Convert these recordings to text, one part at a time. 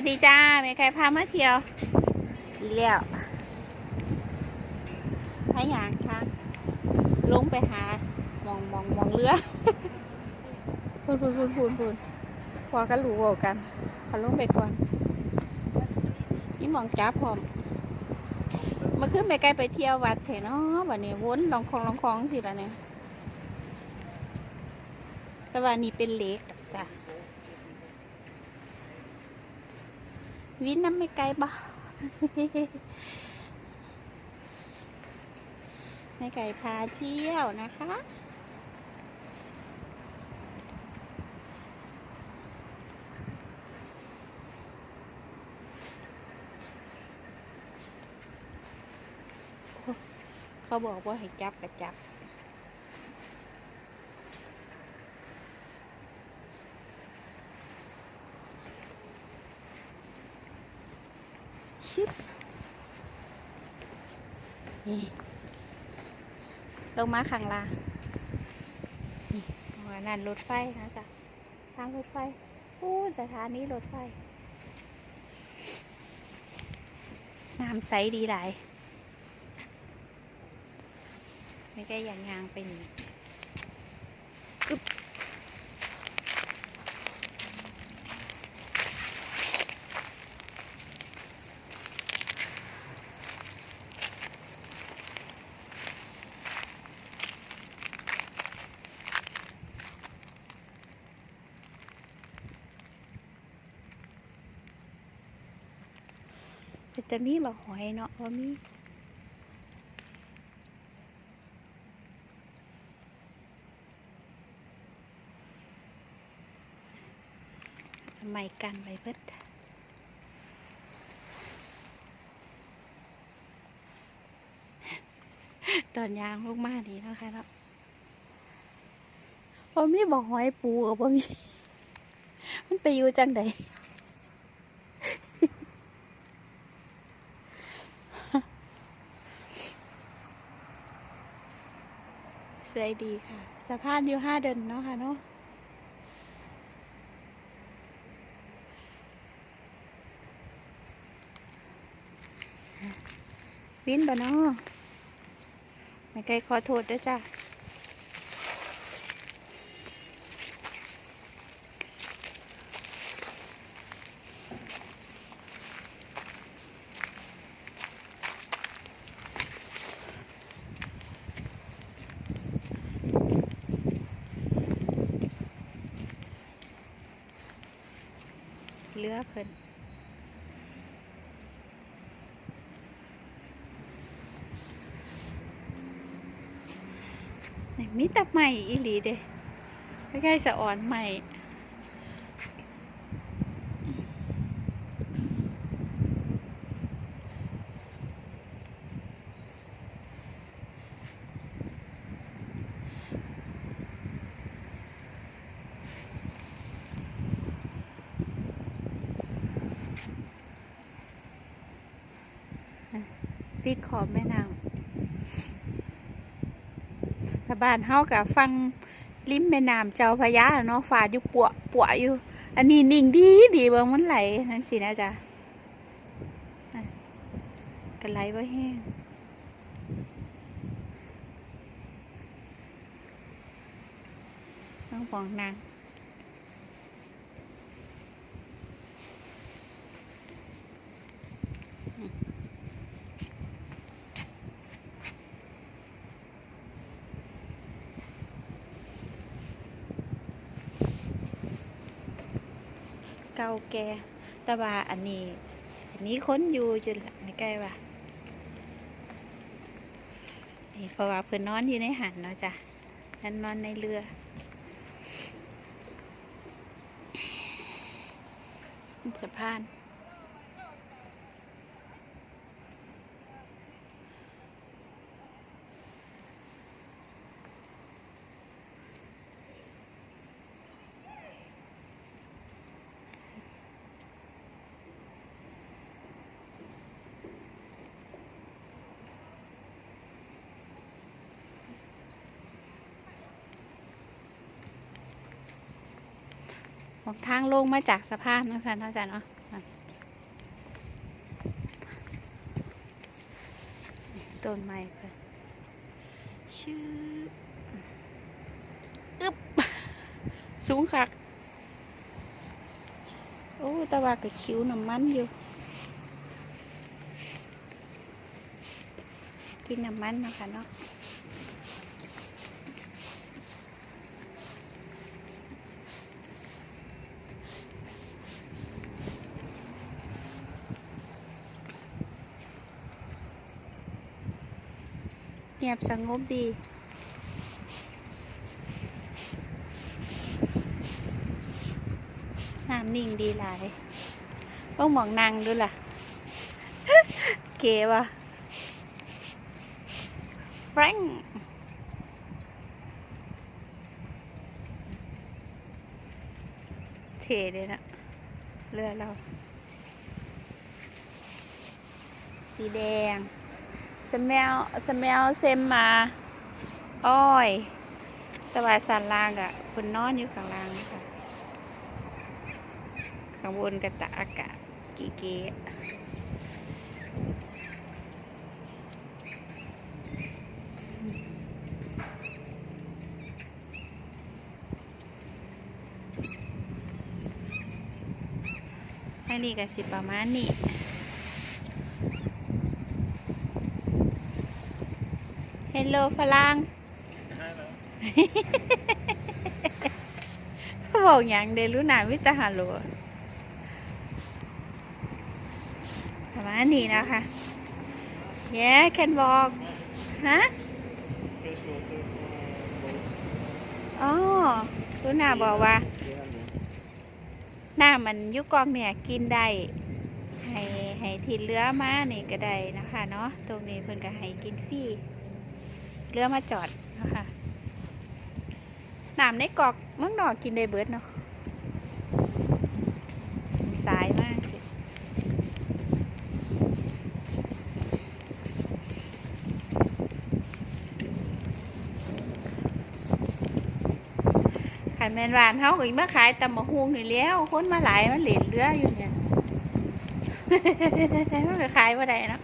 วัสดีจ้าแม่ใครพามาเที่ยวอีกแล้วพายางค่ะลงไปหามองมองมองเรือพูนพูนพูนพูนพูนพอกันรู้เว้ากันเขาลงไปก่อนนี่มองจ้าพร้อมเมื่อคืนแม่ไกลไปเที่ยววัดเถอะเนาะวันนี้วนลองคลองลองคลองสิละเนี่ยแต่ว่านี่เป็นเหล็กจ้ะ วินน้ำไม่ไกลบ่ไม่ไกลพาเที่ยวนะคะ เขาบอกว่าให้จับกระจับ ชิบนี่ลงมาข้างล่างนี่ว่านั่นรถไฟนะจ๊ะทางรถไฟอู้สถานีรถไฟน้ำใสดีหลาย ไม่ได้อย่างยางไปนี่ อึ๊บแต่มีบอกหอยเนาะว่ามีทำไมกันไปเพิดตอนยางลูกมาดีนะคะเนาะพอมีบอกหอยปูกับพอมีมันไปอยู่จังใด สวย ดีค่ะสะพานอยู่ห้าเดินเนาะค่ะเนาะวินบ่เนาะไม่ไกลขอโทษด้วยจ้ะ รือเพิ่นนี่มีแต่ใหม่อีหลีเด้ใกล้ๆสะอ่อนใหม่ ติดขอบแม่น้ำถ้าบ้านเฮากับฟังริมแม่น้ำเจ้าพระยาเนาะฝาอยู่ปัวปัวอยู่ อันนี้นิ่งดีดีเบิ่งมันไหลนั่นสินะจ๊ะอะก็ไหลบ่แห้งต้องฟองนาง เก่าแก่แต่ว่าอันนี้สิมีคนอยู่จุดละไม่ใกล้ว่านี่เพราะว่าเพื่อนนอนอยู่ในหันเนาะจ้ะนั่นนอนในเรือสะพาน ของทางลงมาจากสภาพานนะสันเท่าจันเนาะต้นไม้เพื่อนชื่ออึบสูงคัก โอ้ตะว่ากับคิ้วน้ำมันอยู่ กินน้ำมันนะคะเนาะ เงียบสงบดี น้ำนิ่งดีหลายต้องมองนางดูล่ะ เก๋ว่ะแฟรงเทเลยนะเรือเรา สีแดง สเมลสเมลเซมมาอ้อยแต่ว่าสันล่างอะคนนอนอยู่ข้างล่างค่ะข้างบนก็ตากอากาศกีเกะอันนี้ก็สิประมาณนี้ เฮ ลโลฝรั่งเขาบอกอย่างเดลุนาวิตาฮาโลประมาณนี้นะคะแย่แคนบอกฮะอ๋อลุนาบอกว่าหน้ำมันยุกองเนี่ยกินได้ให้ให้ทีเรือมานี่ก็ได้นะคะเนาะตรงนี้เพิ่นก็ให้กินฟรี เรือมาจอดนะคะน้ำในกอกเมืองนอกกินได้เบิดเนาะสายมากสิขันแมนวานเขาก็อีมาขายตำมะฮุงนี่แล้วคนมาหลายมันเหรียญเรืออยู่เนี่ยมันขายว่าได้เนาะ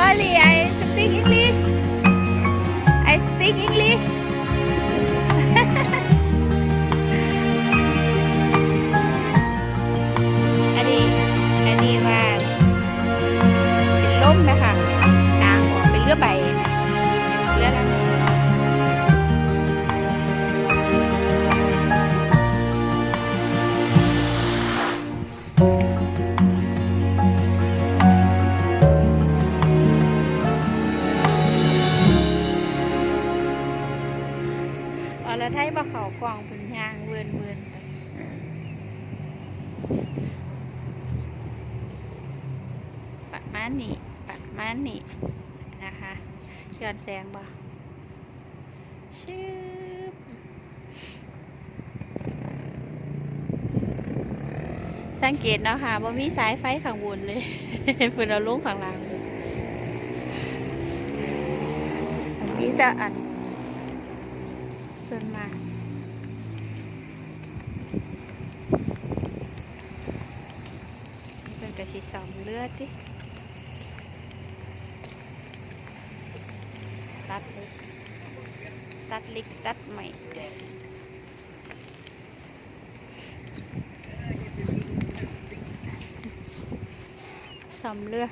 sorry I speak English. I speak English นี้นะคะย้อนแสงบ่ชืบสังเกตเนาะค่ะว่ามีสายไฟข้างบนเลยเพิ่นเอาลงข้างล่างมีแต่อัน ส่วนมากเป็นกระชิสอมเลือดดิ ตัดเล็ก ตัดเล็กตัดใหม่สอมเรือ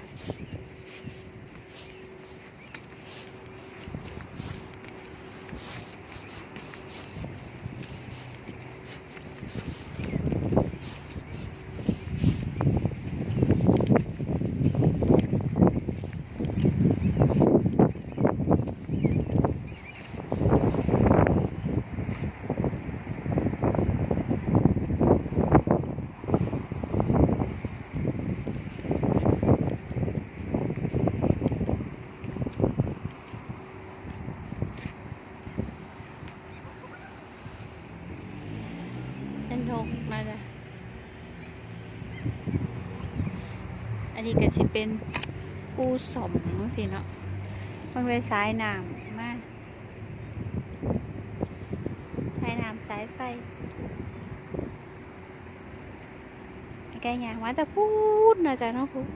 เป็นทกนะจ๊ะอั นี้ก็สิเป็นปูสมสิเนาะมันไปสายน้ำมาสายน้ำสายไฟไกอย่างว่าแต่พูดนะจ๊ะเนาะพูด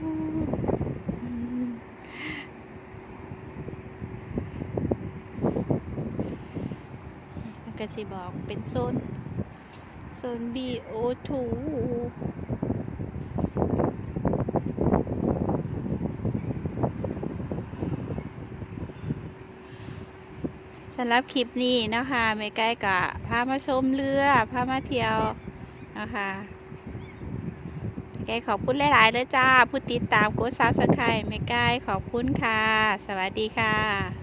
ก็สิบอกเป็นโซนโซน BO2 สำหรับคลิปนี้นะคะไม่ใกล้กับพามาชมเรือพามาเที่ยวนะคะไม่ใกล้ขอบคุณหลายๆเลยจ้า ผู้ติดตามกดซับสไครต์ไม่ใกล้ขอบคุณค่ะ สวัสดีค่ะ